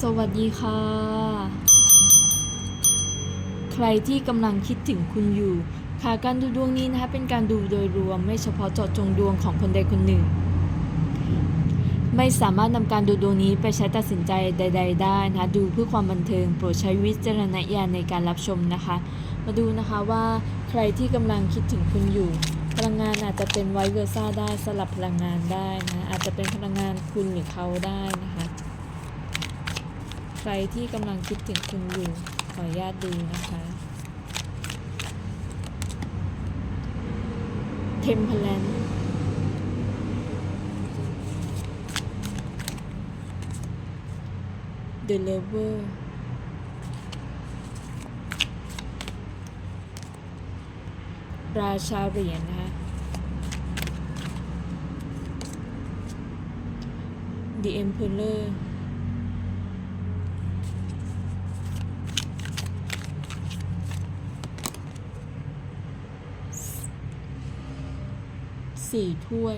สวัสดีค่ะ ใครที่กำลังคิดถึงคุณอยู่ ค่ะการดูดวงนี้นะคะเป็นการดูโดยรวมไม่เฉพาะเจาะจงดวงของคนใดคนหนึ่ง ไม่สามารถนำการดูดวงนี้ไปใช้ตัดสินใจใด ๆ ได้นะคะดูเพื่อความบันเทิงโปรดใช้วิจารณญาณในการรับชมนะคะ มาดูนะคะว่าใครที่กำลังคิดถึงคุณอยู่พลังงานอาจจะเป็นไวเวอร์ซ่าได้สลับพลังงานได้นะอาจจะเป็นพลังงานคุณหรือเขาได้นะคะ รที่กำลังคิดถึงคุณอยู่ขออนุญาตดูนะคะ เทมเพลนเดอะเลเวอร์ราชาเหรียญนะคะ The Emperor สี่ถ้วย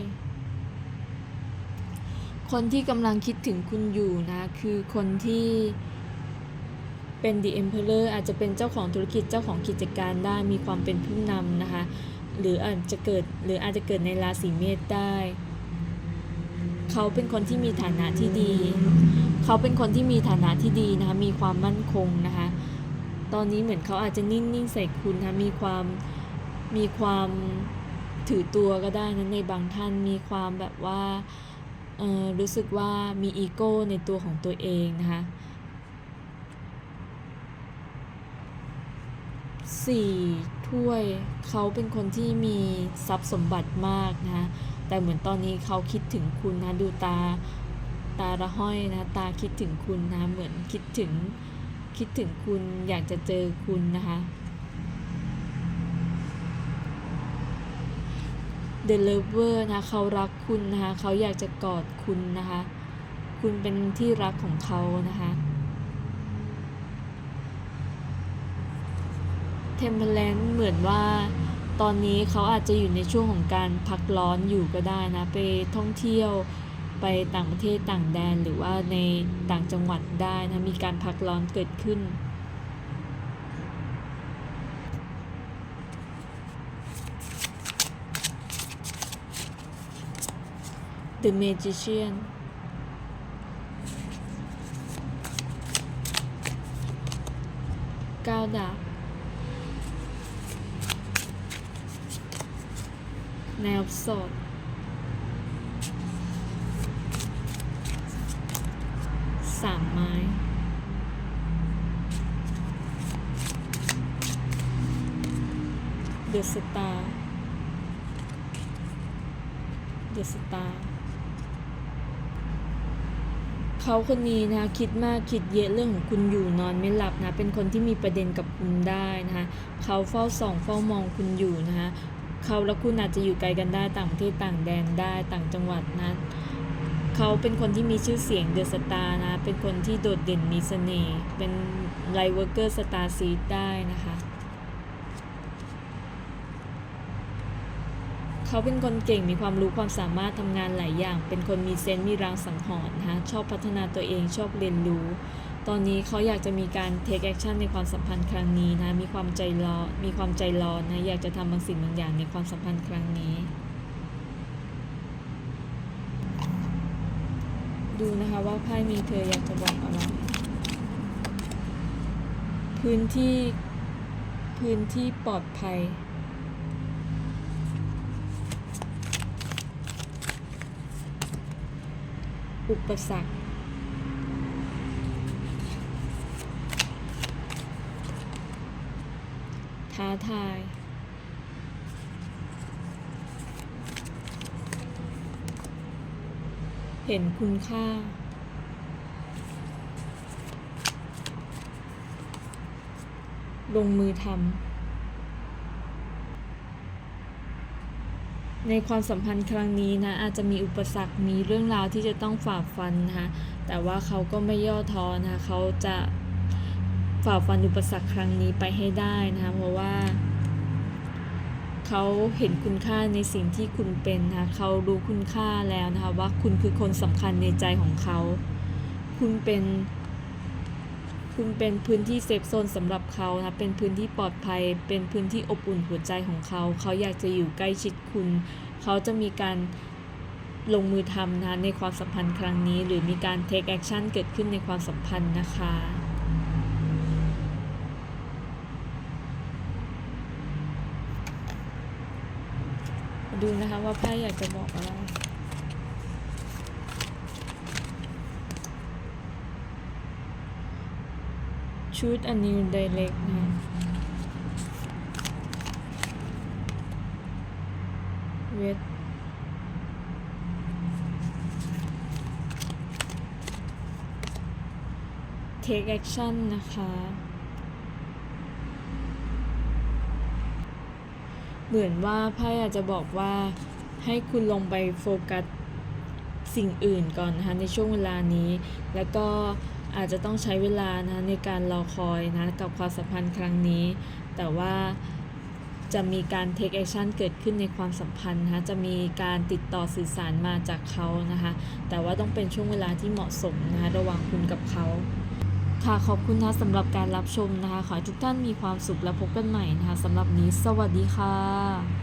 คนที่กำลังคิดถึงคุณอยู่นะ คือคนที่เป็น The Emperor อาจจะเป็นเจ้าของธุรกิจเจ้าของกิจการได้มีความเป็นผู้นำนะคะ หรืออาจจะเกิดหรืออาจจะเกิดในราศีเมษได้ เขาเป็นคนที่มีฐานะที่ดี เขาเป็นคนที่มีฐานะที่ดีนะคะ มีความมั่นคงนะคะ ตอนนี้เหมือนเขาอาจจะนิ่ง ๆ ใส่คุณนะะมีความมีความ ถือตัวก็ได้นะในบางท่านมีความแบบว่าเออรู้สึกว่ามีอีโก้ในตัวของตัวเองนะคะสี่ถ้วยเขาเป็นคนที่มีทรัพย์สมบัติมากนะคะแต่เหมือนตอนนี้เขาคิดถึงคุณนะดูตาตาระห้อยนะตาคิดถึงคุณนะเหมือนคิดถึงคิดถึงคุณอยากจะเจอคุณนะคะ The Lover นะเขารักคุณนะคะเขาอยากจะกอดคุณนะคะ คุณเป็นที่รักของเขานะคะ Temperance เหมือนว่าตอนนี้เขาอาจจะอยู่ในช่วงของการพักร้อนอยู่ก็ได้นะ ไปท่องเที่ยวไปต่างประเทศต่างแดนหรือว่าในต่างจังหวัดได้นะ มีการพักร้อนเกิดขึ้น The Magician ก้าวดาบ แนวสดสามไม้เดอะสตาร์เดอะสตาร์ เขาคนนี้นะคิดมากคิดเยอะเรื่องของคุณอยู่นอนไม่หลับนะเป็นคนที่มีประเด็นกับคุณได้นะคะเขาเฝ้าส่องเฝ้ามองคุณอยู่นะคะเขาและคุณอาจจะอยู่ไกลกันได้ต่างประเทศต่างแดนได้ต่างจังหวัดนะเขาเป็นคนที่มีชื่อเสียงเดอะสตาร์นะเป็นคนที่โดดเด่นมีเสน่ห์เป็นไลเวอร์เกอร์สตาร์ซีดได้นะคะ เขาเป็นคนเก่งมีความรู้ความสามารถทำงานหลายอย่าง เป็นคนมีเซนส์มีรางสังหรณ์นะคะชอบพัฒนาตัวเองชอบเรียนรู้ ตอนนี้เขาอยากจะมีการ take action ในความสัมพันธ์ครั้งนี้นะมีความใจร้อนมีความใจร้อนนะอยากจะทำบางสิ่งบางอย่างในความสัมพันธ์ครั้งนี้ดูนะคะว่าไพ่มีเธออยากจะบอกอะไร พื้นที่พื้นที่ปลอดภัย อุปสรรค ท้าทาย เห็นคุณค่า ลงมือทำ ในความสัมพันธ์ครั้งนี้นะอาจจะมีอุปสรรคมีเรื่องราวที่จะต้องฝ่าฟันนะคะแต่ว่าเขาก็ไม่ย่อท้อนะคะเขาจะฝ่าฟันอุปสรรคครั้งนี้ไปให้ได้นะคะเพราะว่าเขาเห็นคุณค่าในสิ่งที่คุณเป็นนะคะเขารู้คุณค่าแล้วนะคะว่าคุณคือคนสำคัญในใจของเขา คุณเป็น คุณเป็นพื้นที่เซฟโซนสำหรับเขานะเป็นพื้นที่ปลอดภัย เป็นพื้นที่อบอุ่นหัวใจของเขา เขาอยากจะอยู่ใกล้ชิดคุณ เขาจะมีการลงมือทำนะในความสัมพันธ์ครั้งนี้ หรือมีการ take action เกิดขึ้นในความสัมพันธ์นะคะดูนะคะว่าไพ่อยากจะบอกอะไร Choose a new direct นะ Wait Take action นะคะ เหมือนว่าไพ่อาจจะบอกว่าให้คุณลงไปโฟกัสสิ่งอื่นก่อนนะคะในช่วงเวลานี้ แล้วก็ อาจจะต้องใช้เวลานะในการรอคอยนะกับความสัมพันธ์ครั้งนี้ แต่ว่าจะมีการ take action เกิดขึ้นในความสัมพันธ์นะคะจะมีการติดต่อสื่อสารมาจากเขานะคะ แต่ว่าต้องเป็นช่วงเวลาที่เหมาะสมนะคะระหว่างคุณกับเขาค่ะขอบคุณนะสำหรับการรับชมนะคะ ขอให้ทุกท่านมีความสุขและพบกันใหม่นะคะสำหรับนี้ สวัสดีค่ะ